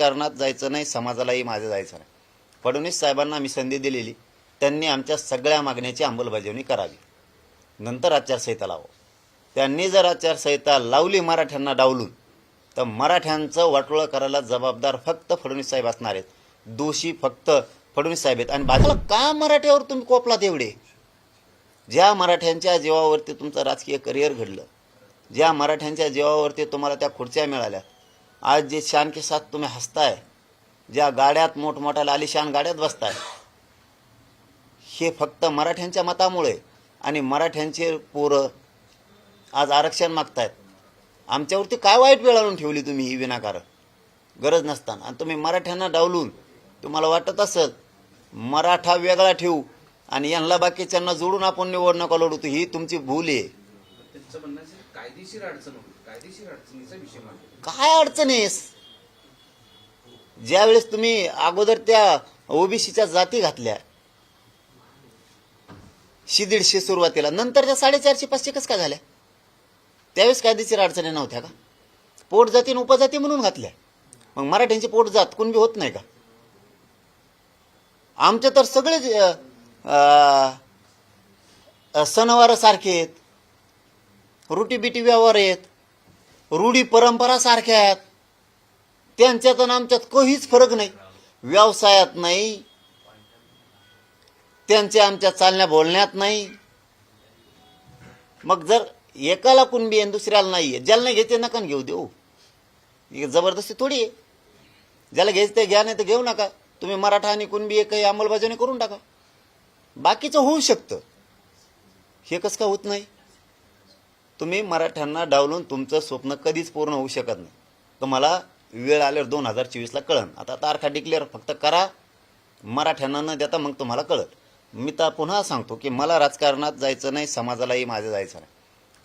राजकारणात जायचं नाही समाजालाही माझं जायचं नाही. फडणवीस साहेबांना आम्ही संधी दिलेली. त्यांनी आमच्या सगळ्या मागण्याची अंमलबजावणी करावी. नंतर आचारसंहिता लावावं. त्यांनी जर आचारसंहिता लावली मराठ्यांना डावलून तर मराठ्यांचं वाटोळं करायला जबाबदार फक्त फडणवीस साहेब असणार आहेत. दोषी फक्त फडणवीस साहेब आहेत. आणि बाजूला का मराठ्यावर तुम्ही कोपलात एवढे? ज्या मराठ्यांच्या जीवावरती तुमचं राजकीय करिअर घडलं ज्या मराठ्यांच्या जीवावरती तुम्हाला त्या खुर्च्या मिळाल्या आज जे शान के साथ तुम्ही हसताय ज्या गाड्यात मोठमोठ्या आलिशान गाड्यात बसताय हे फक्त मराठ्यांच्या मतामुळे आणि मराठ्यांचे पोरं आज आरक्षण मागतायत. आमच्यावरती काय वाईट वेळ आणून ठेवली तुम्ही ही विनाकारण? गरज नसताना. आणि तुम्ही मराठ्यांना डावलून तुम्हाला वाटत असत मराठा वेगळा ठेवू आणि यांना बाकीच्यांना जोडून आपण निवडणुका लढवतो ही तुमची भूल आहे. म्हणणं कायदेशीर अडचण होती. कायदेशीर अडचणीचा विषय काय अडचण आहेस ज्यावेळेस तुम्ही अगोदर त्या ओबीसीच्या जाती घातल्या शी दीडशे सुरुवातीला नंतर त्या साडेचारशे पाचशे कसं काय झाल्या? त्यावेळेस कायदेशीर अडचणी नव्हत्या का? पोट जाती आणि उपजाती म्हणून घातल्या. मग मराठ्यांची पोट जात कुणबी होत नाही का? आमचे तर सगळेच सणवार सारखे आहेत. रुटी बिटी व्यवहार आहेत रूढी परंपरा सारख्या आहेत. त्यांच्यात आणि आमच्यात काहीच फरक नाही. व्यवसायात नाही. त्यांच्या आमच्या चालण्या बोलण्यात नाही. मग जर एकाला कुणबी आहे आणि दुसऱ्याला नाही आहे ज्याला नाही घेते नका न घेऊ देऊ. जबरदस्ती थोडी आहे. ज्याला घ्यायचं ते घ्या नाही तर घेऊ नका. तुम्ही मराठा आणि कुणबी एक काही अंमलबजावणी करून टाका. बाकीचं होऊ शकतं. हे कसं का होत नाही? तुम्ही मराठ्यांना डावलून तुमचं स्वप्न कधीच पूर्ण होऊ शकत नाही. तुम्हाला वेळ आल्यावर दोन हजार चोवीसला कळन. आता तारखा डिक्लेअर फक्त करा. मराठ्यांना न देता मग तुम्हाला कळत मी तर पुन्हा सांगतो की मला राजकारणात जायचं नाही समाजालाही माझं जायचं नाही.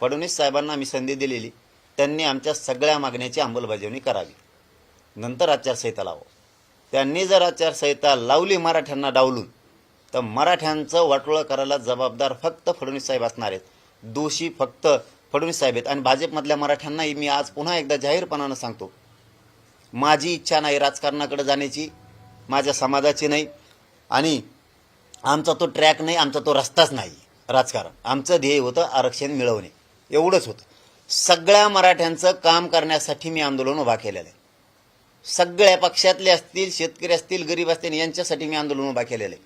फडणवीस साहेबांना मी संधी दिलेली. त्यांनी आमच्या सगळ्या मागण्याची अंमलबजावणी करावी. नंतर आचारसंहिता लावो. त्यांनी जर आचारसंहिता लावली मराठ्यांना डावलून तर मराठ्यांचं वाटोळं करायला जबाबदार फक्त फडणवीस साहेब असणार आहेत. दोषी फक्त फडणवीस साहेब आहेत. आणि भाजपमधल्या मराठ्यांनाही मी आज पुन्हा एकदा जाहीरपणानं सांगतो माझी इच्छा नाही राजकारणाकडे जाण्याची माझ्या समाजाची नाही आणि आमचा तो ट्रॅक नाही आमचा तो रस्ताच नाही राजकारण. आमचं ध्येय होतं आरक्षण मिळवणे. एवढंच होतं. सगळ्या मराठ्यांचं काम करण्यासाठी मी आंदोलन उभा केलेलं आहे. सगळ्या पक्षातले असतील शेतकरी असतील गरीब असतील यांच्यासाठी मी आंदोलन उभा केलेलं आहे.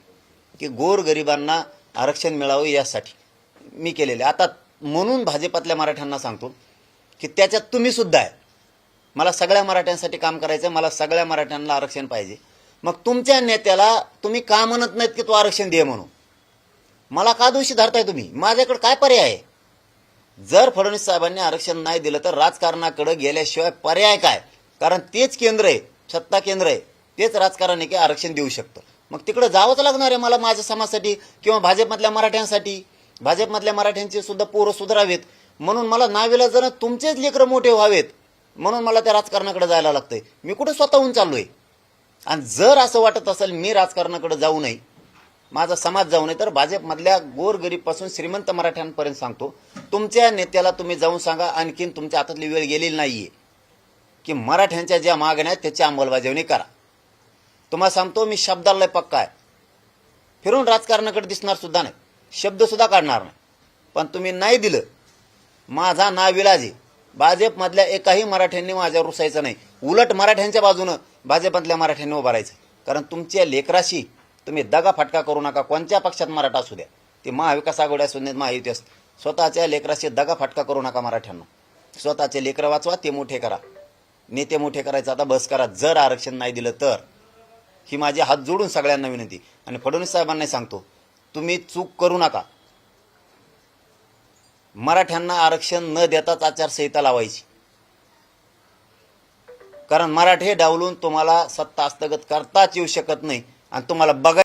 की गोर गरिबांना आरक्षण मिळावं यासाठी मी केलेले आता म्हणून भाजपातल्या मराठ्यांना सांगतो की त्याच्यात तुम्ही सुद्धा आहे. मला सगळ्या मराठ्यांसाठी काम करायचं मला सगळ्या मराठ्यांना आरक्षण पाहिजे. मग तुमच्या नेत्याला तुम्ही का म्हणत नाहीत की तू आरक्षण दे म्हणून? मला का दोषी धरताय तुम्ही? माझ्याकडे काय पर्याय आहे? जर फडणवीस साहेबांनी आरक्षण नाही दिलं तर राजकारणाकडे गेल्याशिवाय पर्याय काय? कारण तेच केंद्र आहे सत्ता केंद्र आहे. तेच राजकारण आहे की आरक्षण देऊ शकतं. मग तिकडे जावंच लागणार आहे मला माझ्या समाजासाठी किंवा भाजपमधल्या मराठ्यांसाठी? भाजपमधल्या मराठ्यांचे सुद्धा पोरं सुधारावेत. म्हणून मला नावेला जर तुमचेच लेकरं मोठे व्हावेत. म्हणून मला त्या राजकारणाकडे जायला लागतंय. मी कुठं स्वतःहून चाललोय? आणि जर असं वाटत असेल मी राजकारणाकडे जाऊ नये माझा समाज जाऊ नये तर भाजपमधल्या गोरगरीबपासून श्रीमंत मराठ्यांपर्यंत सांगतो तुमच्या नेत्याला तुम्ही जाऊन सांगा आणखीन तुमच्या हातातली वेळ गेलेली नाहीये. की मराठ्यांच्या ज्या मागण्या आहेत त्याची अंमलबजावणी करा. तुम्हाला सांगतो मी शब्दाला पक्का आहे. फिरून राजकारणाकडे दिसणार सुद्धा नाही. शब्दसुद्धा काढणार नाही. पण तुम्ही नाही दिलं माझा नाविलाज भाजपमधल्या एकाही मराठ्यांनी माझ्यावर रुसायचं नाही. उलट मराठ्यांच्या बाजूनं भाजपमधल्या मराठ्यांनी उभं राहायचं. कारण तुमच्या लेकराशी तुम्ही दगा फटका करू नका. कोणत्या पक्षात मराठा असू द्या. ते महाविकास आघाडी असू देत महायुती असू स्वतःच्या लेकराशी दगा फटका करू नका मराठ्यांना. स्वतःचे लेकरं वाचवा ते मोठे करा. नेते मोठे करायचं आता बस करा. जर आरक्षण नाही दिलं तर. ही माझी हात जोडून सगळ्यांना विनंती. आणि फडणवीस साहेबांना सांगतो तुम्ही चूक करू नका. मराठ्यांना आरक्षण न देताच आचारसंहिता लावायची. कारण मराठे डावलून तुम्हाला सत्ता हस्तगत करताच येऊ शकत नाही आणि तुम्हाला बघा